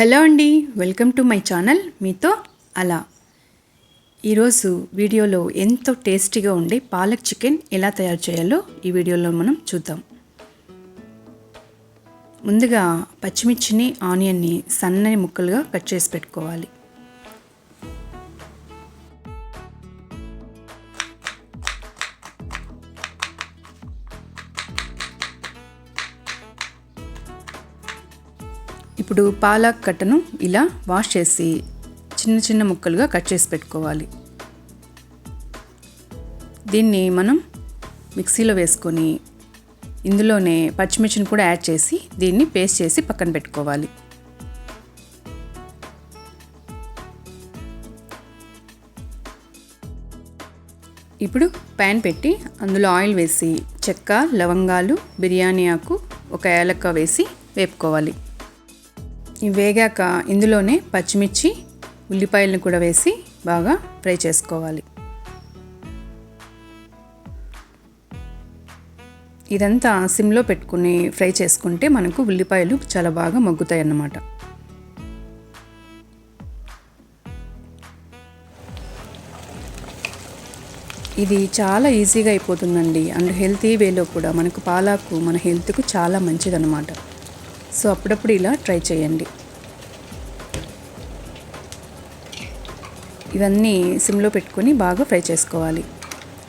Hello అండి welcome to my channel మీతో అలా. ఈరోజు వీడియోలో ఎంతో టేస్టీగా ఉండే పాలక్ చికెన్ ఎలా తయారు చేయాలో ఈ వీడియోలో మనం చూద్దాం. ముందుగా పచ్చిమిర్చిని ఆనియన్ని సన్నని ముక్కలుగా కట్ చేసి పెట్టుకోవాలి. ఇప్పుడు పాలక్ కట్టను ఇలా వాష్ చేసి చిన్న చిన్న ముక్కలుగా కట్ చేసి పెట్టుకోవాలి. దీన్ని మనం మిక్సీలో వేసుకొని ఇందులోనే పచ్చిమిర్చిని కూడా యాడ్ చేసి దీన్ని పేస్ట్ చేసి పక్కన పెట్టుకోవాలి. ఇప్పుడు ప్యాన్ పెట్టి అందులో ఆయిల్ వేసి చెక్క లవంగాలు బిర్యానీ ఆకు ఒక ఏలక్క వేసి వేపుకోవాలి. వేగాక ఇందులోనే పచ్చిమిర్చి ఉల్లిపాయలను కూడా వేసి బాగా ఫ్రై చేసుకోవాలి. ఇదంతా సిమ్లో పెట్టుకుని ఫ్రై చేసుకుంటే మనకు ఉల్లిపాయలు చాలా బాగా మగ్గుతాయి అన్నమాట ఇది చాలా ఈజీగా అయిపోతుందండి. అండ్ హెల్తీ వేలో కూడా మనకు పాలాకు మన హెల్త్కు చాలా మంచిదన్నమాట. సో అప్పుడప్పుడు ఇలా ట్రై చేయండి. ఇవన్నీ సిమ్లో పెట్టుకొని బాగా ఫ్రై చేసుకోవాలి.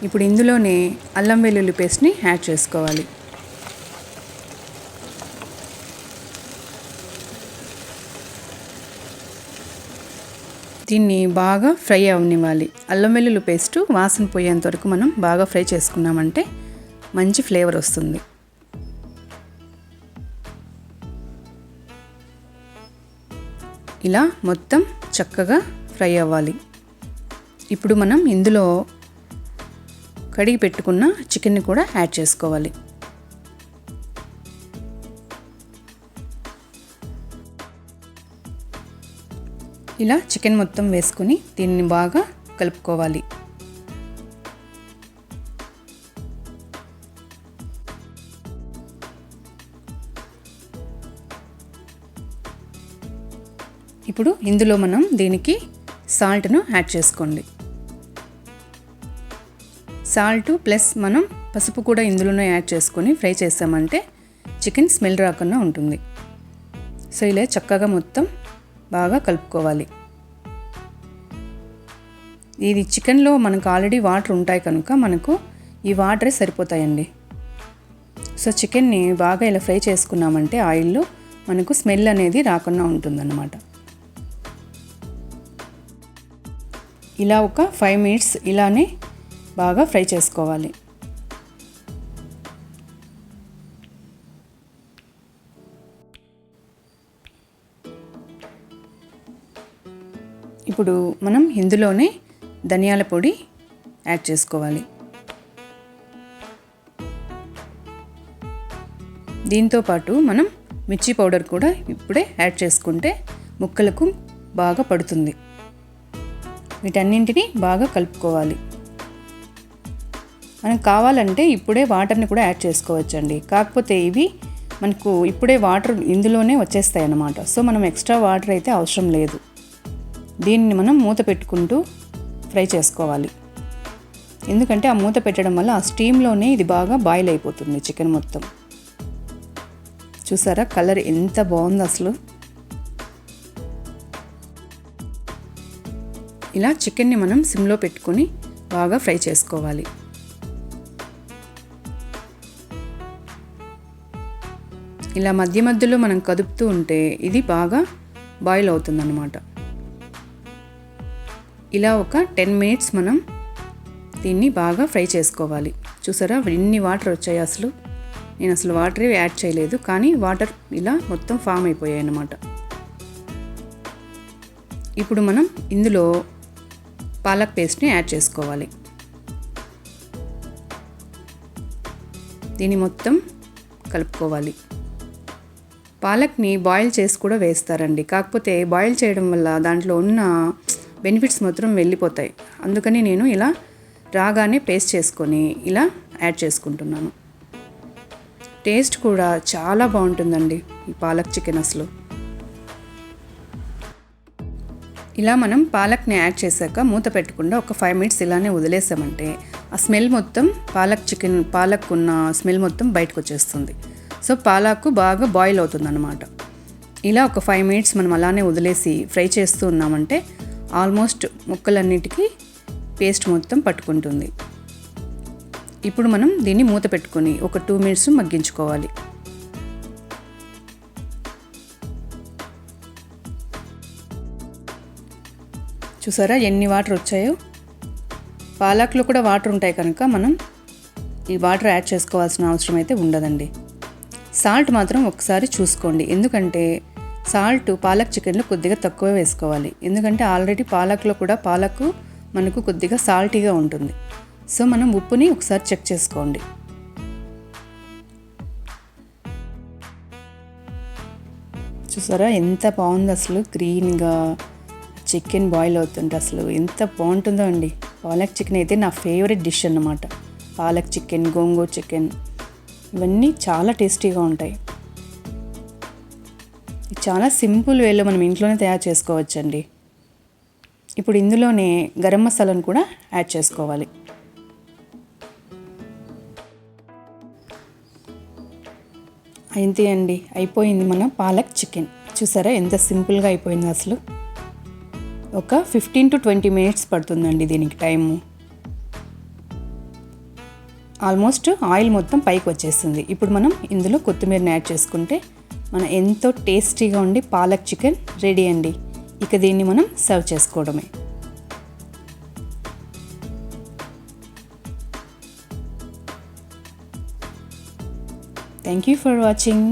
ఇప్పుడు ఇందులోనే అల్లం వెల్లుల్లి పేస్ట్ని యాడ్ చేసుకోవాలి. దీన్ని బాగా ఫ్రై అవనివ్వాలి. అల్లం వెల్లుల్లి పేస్ట్ వాసన పోయేంత వరకు మనం బాగా ఫ్రై చేసుకున్నామంటే మంచి ఫ్లేవర్ వస్తుంది. ఇలా మొత్తం చక్కగా ఫ్రై అవ్వాలి. ఇప్పుడు మనం ఇందులో కడిగి పెట్టుకున్న చికెన్ని కూడా యాడ్ చేసుకోవాలి. ఇలా చికెన్ మొత్తం వేసుకుని దీన్ని బాగా కలుపుకోవాలి. ఇప్పుడు ఇందులో మనం దీనికి సాల్ట్ను యాడ్ చేసుకోండి. సాల్ట్ ప్లస్ మనం పసుపు కూడా ఇందులోనే యాడ్ చేసుకొని ఫ్రై చేసామంటే చికెన్ స్మెల్ రాకుండా ఉంటుంది. సో ఇలా చక్కగా మొత్తం బాగా కలుపుకోవాలి. ఇది చికెన్లో మనకు ఆల్రెడీ వాటర్ ఉంటాయి కనుక మనకు ఈ వాటరే సరిపోతాయండి. సో చికెన్ని బాగా ఇలా ఫ్రై చేసుకున్నామంటే ఆయిల్లో మనకు స్మెల్ అనేది రాకుండా ఉంటుందన్నమాట. ఇలా ఒక ఫైవ్ మినిట్స్ ఇలానే బాగా ఫ్రై చేసుకోవాలి. ఇప్పుడు మనం ఇందులోనే ధనియాల పొడి యాడ్ చేసుకోవాలి. దీంతోపాటు మనం మిర్చి పౌడర్ కూడా ఇప్పుడే యాడ్ చేసుకుంటే ముక్కలకు బాగా పడుతుంది. వీటన్నింటినీ బాగా కలుపుకోవాలి. మనకు కావాలంటే ఇప్పుడే వాటర్ని కూడా యాడ్ చేసుకోవచ్చండి. కాకపోతే ఇవి మనకు ఇప్పుడే వాటర్ ఇందులోనే వచ్చేస్తాయి అన్నమాట సో మనం ఎక్స్ట్రా వాటర్ అయితే అవసరం లేదు. దీన్ని మనం మూత పెట్టుకుంటూ ఫ్రై చేసుకోవాలి. ఎందుకంటే ఆ మూత పెట్టడం వల్ల ఆ స్టీమ్లోనే ఇది బాగా బాయిల్ అయిపోతుంది చికెన్ మొత్తం. చూసారా? కలర్ ఎంత బాగుంది అసలు. ఇలా చికెన్ని మనం సిమ్లో పెట్టుకొని బాగా ఫ్రై చేసుకోవాలి. ఇలా మధ్య మధ్యలో మనం కదుపుతూ ఉంటే ఇది బాగా బాయిల్ అవుతుందన్నమాట. ఇలా ఒక టెన్ మినిట్స్ మనం దీన్ని బాగా ఫ్రై చేసుకోవాలి. చూసారా? ఎన్ని వాటర్ వచ్చాయి అసలు? నేను అసలు వాటర్ యాడ్ చేయలేదు. కానీ వాటర్ ఇలా మొత్తం ఫామ్ అయిపోయాయి అన్నమాట. ఇప్పుడు మనం ఇందులో పాలక్ పేస్ట్ని యాడ్ చేసుకోవాలి. దీన్ని మొత్తం కలుపుకోవాలి. పాలక్ని బాయిల్ చేసి కూడా వేస్తారండి. కాకపోతే బాయిల్ చేయడం వల్ల దాంట్లో ఉన్న బెనిఫిట్స్ మాత్రం వెళ్ళిపోతాయి. అందుకని నేను ఇలా రాగానే పేస్ట్ చేసుకొని ఇలా యాడ్ చేసుకుంటున్నాను. టేస్ట్ కూడా చాలా బాగుంటుందండి ఈ పాలక్ చికెన్ అసలు. ఇలా మనం పాలక్ని యాడ్ చేశాక మూత పెట్టకుండా ఒక ఫైవ్ మినిట్స్ ఇలానే వదిలేసామంటే ఆ స్మెల్ మొత్తం పాలక్ చికెన్ పాలక్ ఉన్న స్మెల్ మొత్తం బయటకు వచ్చేస్తుంది సో పాలక్ బాగా బాయిల్ అవుతుంది అనమాట ఇలా ఒక ఫైవ్ మినిట్స్ మనం అలానే వదిలేసి ఫ్రై చేస్తూ ఉన్నామంటే ఆల్మోస్ట్ ముక్కలన్నిటికీ పేస్ట్ మొత్తం పట్టుకుంటుంది. ఇప్పుడు మనం దీన్ని మూత పెట్టుకొని ఒక టూ మినిట్స్ మగ్గించుకోవాలి. చూసారా ఎన్ని వాటర్ వచ్చాయో? పాలక్లో కూడా వాటర్ ఉంటాయి కనుక మనం ఈ వాటర్ యాడ్ చేసుకోవాల్సిన అవసరం అయితే ఉండదండి. సాల్ట్ మాత్రం ఒకసారి చూసుకోండి. ఎందుకంటే సాల్ట్ పాలక్ చికెన్లో కొద్దిగా తక్కువ వేసుకోవాలి. ఎందుకంటే ఆల్రెడీ పాలక్లో కూడా పాలకు మనకు కొద్దిగా సాల్టీగా ఉంటుంది. సో మనం ఉప్పుని ఒకసారి చెక్ చేసుకోండి. చూసారా ఎంత బాగుంది అసలు గ్రీన్గా. చికెన్ బాయిల్ అవుతుంటే అసలు ఎంత బాగుంటుందో అండి. పాలక్ చికెన్ అయితే నా ఫేవరెట్ డిష్ అన్నమాట. పాలక్ చికెన్ గోంగూర చికెన్ ఇవన్నీ చాలా టేస్టీగా ఉంటాయి. చాలా సింపుల్ వేలో మనం ఇంట్లోనే తయారు చేసుకోవచ్చండి. ఇప్పుడు ఇందులోనే గరం మసాలాను కూడా యాడ్ చేసుకోవాలి. అంతే అండి. అయిపోయింది మన పాలక్ చికెన్. చూసారా ఎంత సింపుల్గా అయిపోయింది అసలు. ఒక ఫిఫ్టీన్ టు ట్వంటీ మినిట్స్ పడుతుందండి దీనికి టైము ఆల్మోస్ట్ ఆయిల్ మొత్తం పైకి వచ్చేస్తుంది. ఇప్పుడు మనం ఇందులో కొత్తిమీరని యాడ్ చేసుకుంటే మన ఎంతో టేస్టీగా ఉండి పాలక్ చికెన్ రెడీ అండి. ఇక దీన్ని మనం సర్వ్ చేసుకోవడమే. Thank you for watching